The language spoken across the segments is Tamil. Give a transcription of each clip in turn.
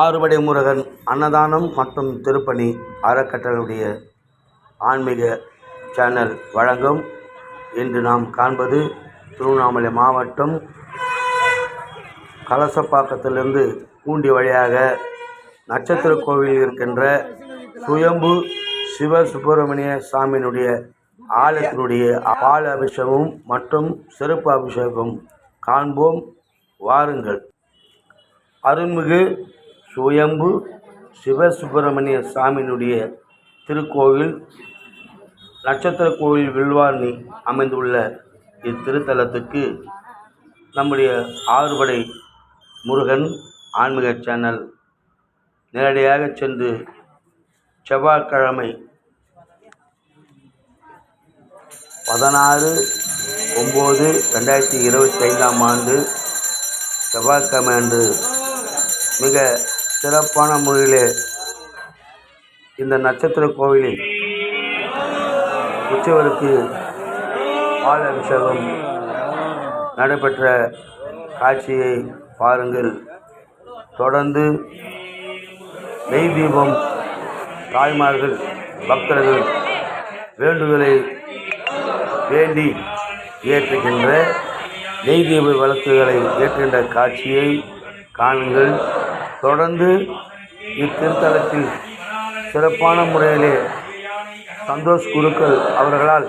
ஆறுபடை முருகன் அன்னதானம் மற்றும் திருப்பணி அறக்கட்டளையுடைய ஆன்மீக சேனல் வழங்கும் இன்று நாம் காண்பது திருவண்ணாமலை மாவட்டம் கலசப்பாக்கத்திலிருந்து பூண்டி வழியாக நட்சத்திர கோவில் இருக்கின்ற சுயம்பு சிவ சுப்பிரமணிய சாமியினுடைய ஆலயத்தினுடைய பால் அபிஷேகம் மற்றும் சிறப்பு அபிஷேகம் காண்போம். வாருங்கள். அருண்மிகு சுயம்பு சிவசுப்பிரமணிய சாமியினுடைய திருக்கோவில் நட்சத்திர கோவில் வில்வாரணி அமைந்துள்ள இத்திருத்தலத்துக்கு நம்முடைய ஆறுபடை முருகன் ஆன்மீக சேனல் நேரடியாக சென்று செவ்வாய்க்கிழமை பதினாறு ஒம்பது ரெண்டாயிரத்தி இருபத்தி ஐந்தாம் ஆண்டு செவ்வாய்க்கிழமை அன்று மிக சிறப்பான முறையிலே இந்த நட்சத்திர கோவிலில் உற்சவருக்கு பால் அபிஷேகம் நடைபெற்ற காட்சியை பாருங்கள். தொடர்ந்து நெய் தீபம் தாய்மார்கள் பக்தர்கள் வேண்டுதலை வேண்டி ஏற்றுகின்ற நெய் தீப விளக்குகளை ஏற்றுகின்ற காட்சியை காணுங்கள். தொடர்ந்து இத்திருத்தலத்தில் சிறப்பான முறையிலே சந்தோஷ் குருக்கள் அவர்களால்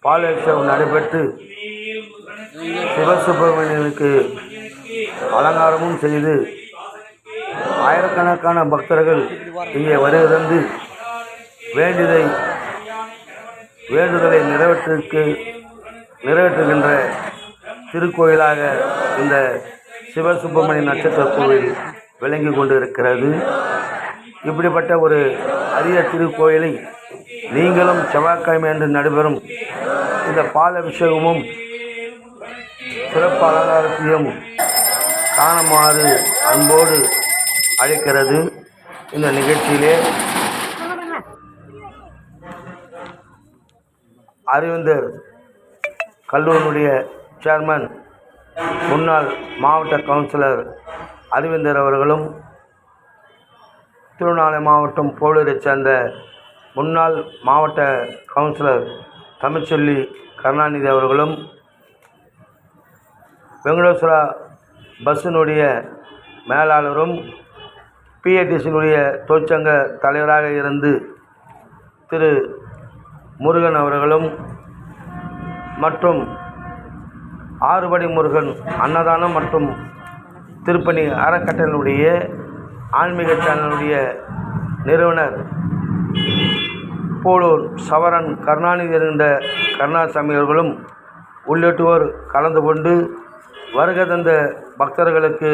பால் நடைபெற்று சிவசுப்பிரமணியனுக்கு அலங்காரமும் செய்து ஆயிரக்கணக்கான பக்தர்கள் இங்கே வருகிறது. வேண்டியதை வேண்டுதலை நிறைவேற்றிற்கு நிறைவேற்றுகின்ற திருக்கோயிலாக இந்த சிவசுப்பிரமணிய நட்சத்திர கோவில் விளங்கி கொண்டு இருக்கிறது இப்படிப்பட்ட ஒரு அரிய திருக்கோயிலை நீங்களும் செவ்வாய்க்கிழமை என்று நடைபெறும் இந்த பால் அபிஷேகமும் சிறப்பு அலங்காரத்தையும் காணுமாறு அன்போடு அழைக்கிறது. இந்த நிகழ்ச்சியிலே அரவிந்தர் கல்லூரியுடைய சேர்மன் முன்னாள் மாவட்ட கவுன்சிலர் அரவிந்தர் அவர்களும் திருவண்ணாமலை மாவட்டம் போலூரைச் சேர்ந்த முன்னாள் மாவட்ட கவுன்சிலர் தமிழ்ச்சொல்லி கருணாநிதி அவர்களும் வெங்கடேஸ்வரா பஸ்ஸினுடைய மேலாளரும் பிஏடிசியினுடைய தொழிற்சங்க தலைவராக இருந்து திரு முருகன் அவர்களும் மற்றும் ஆறுபடை முருகன் அன்னதானம் மற்றும் திருப்பணி அறக்கட்டளையுடைய ஆன்மீக சேனலுடைய நிறுவனர் போலூர் சவரன் கருணாநிதி இருந்த கருணாசாமி அவர்களும் உள்ளிட்டோர் கலந்து கொண்டு வருக தந்த பக்தர்களுக்கு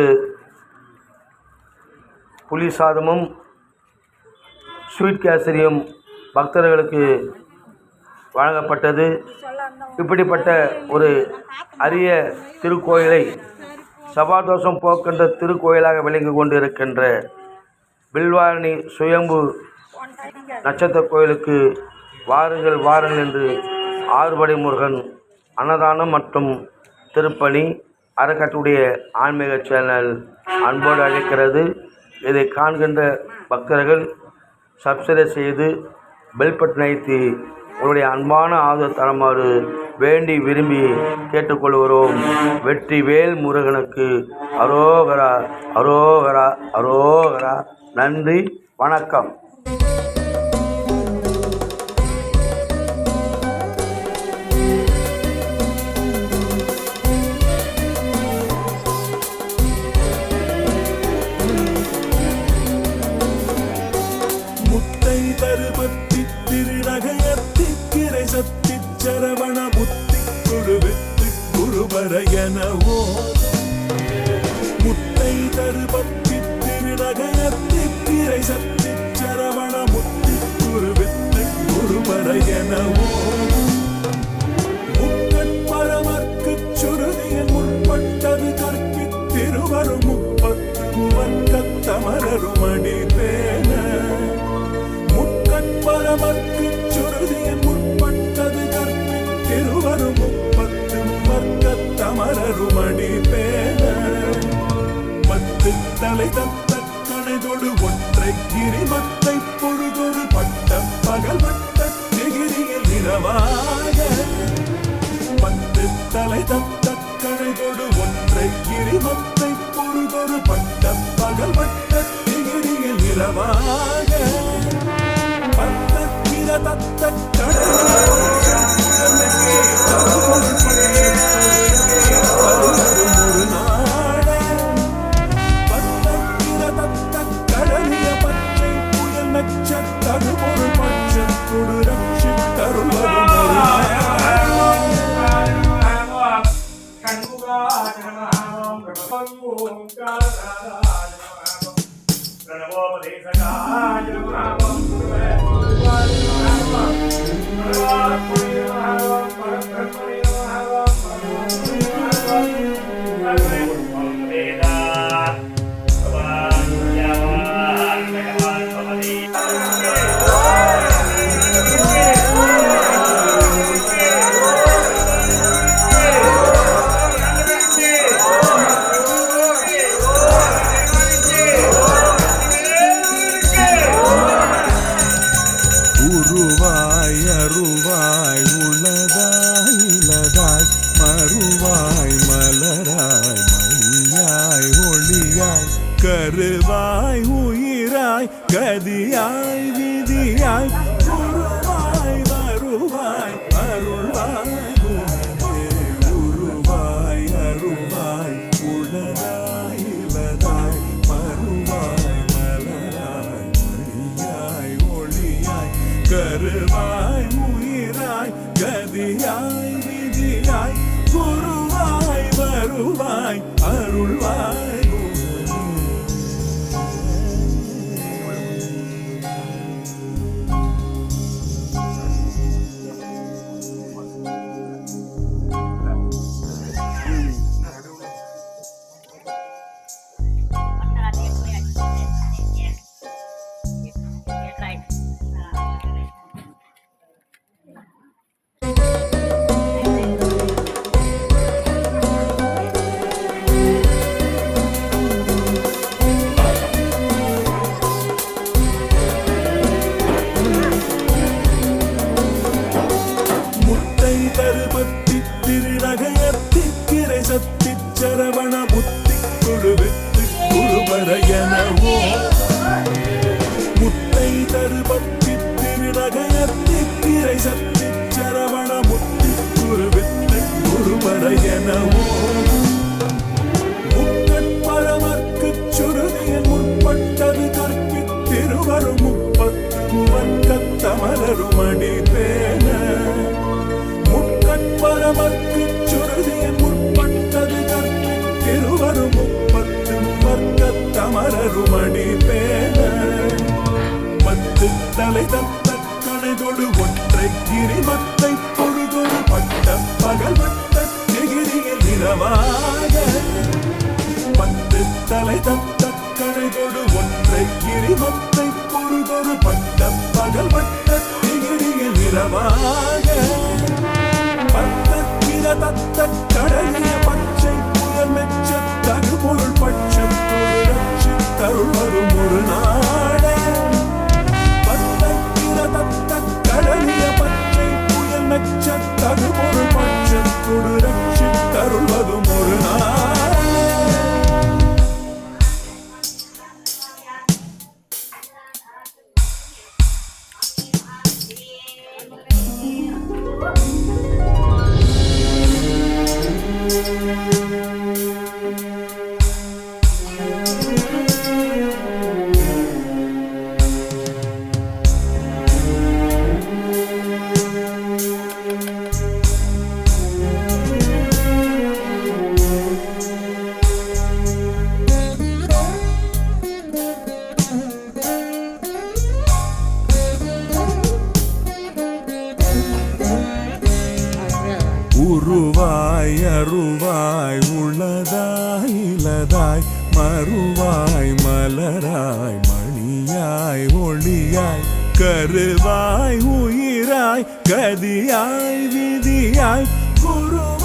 புளி சாதமும் ஸ்வீட் கேசரியும் பக்தர்களுக்கு வழங்கப்பட்டது. இப்படிப்பட்ட ஒரு அரிய திருக்கோயிலை சபாதோஷம் போக்கின்ற திருக்கோயிலாக விளங்கி கொண்டிருக்கின்ற பில்வாரணி சுயம்பு நட்சத்திர கோயிலுக்கு வாருங்கள் வாருங்கள் என்று ஆறுபடை முருகன் அன்னதானம் மற்றும் திருப்பணி அறக்கட்டுடைய ஆன்மீக சேனல் அன்போடு அழைக்கிறது. இதை காண்கின்ற பக்தர்கள் சப்ஸ்கிரைப் செய்து பெல் பட்டன் உங்களுடைய அன்பான ஆதரவு தரமாறு வேண்டி விரும்பி கேட்டுக்கொள்கிறோம். வெற்றி வேல் முருகனுக்கு அரோகரா அரோகரா அரோகரா. நன்றி வணக்கம். கற்பித்திருவரும் முப்பத்து முவர்க்கத்தமரரும் அடிபேன பத்து தலை தத்த கணைதொடு ஒற்றை கிரிமத்தை பொழுதொரு பட்டம் பகல் மட்ட நெகிரியில் இரவாக பத்து தலை தத்த கணைதொடு ஒற்றை கிரிமத்தை பொழுதொரு பட்டம் பகல் மட்ட நெகிரியில் இரவாக യേശുവോടു Thank you. அருள்வாய் அருள்வாய். முத்தை ஒற்றை கிரிமத்தை பொழுதொரு பட்ட பகல் வட்ட திகிரியில் இரவாக பத்து தலை தத்த கடைகொடு ஒன்றை கிரி மத்தை பொழுதொரு பட்ட பகல் வட்ட திகிரியில் இரவாக உருவாய் அருவாய் உள்ளதாய் இலதாய் மறுவாய் மலராய் மணியாய் ஒளியாய் கருவாய் உயிராய் கதியாய் விதியாய் குருவாய்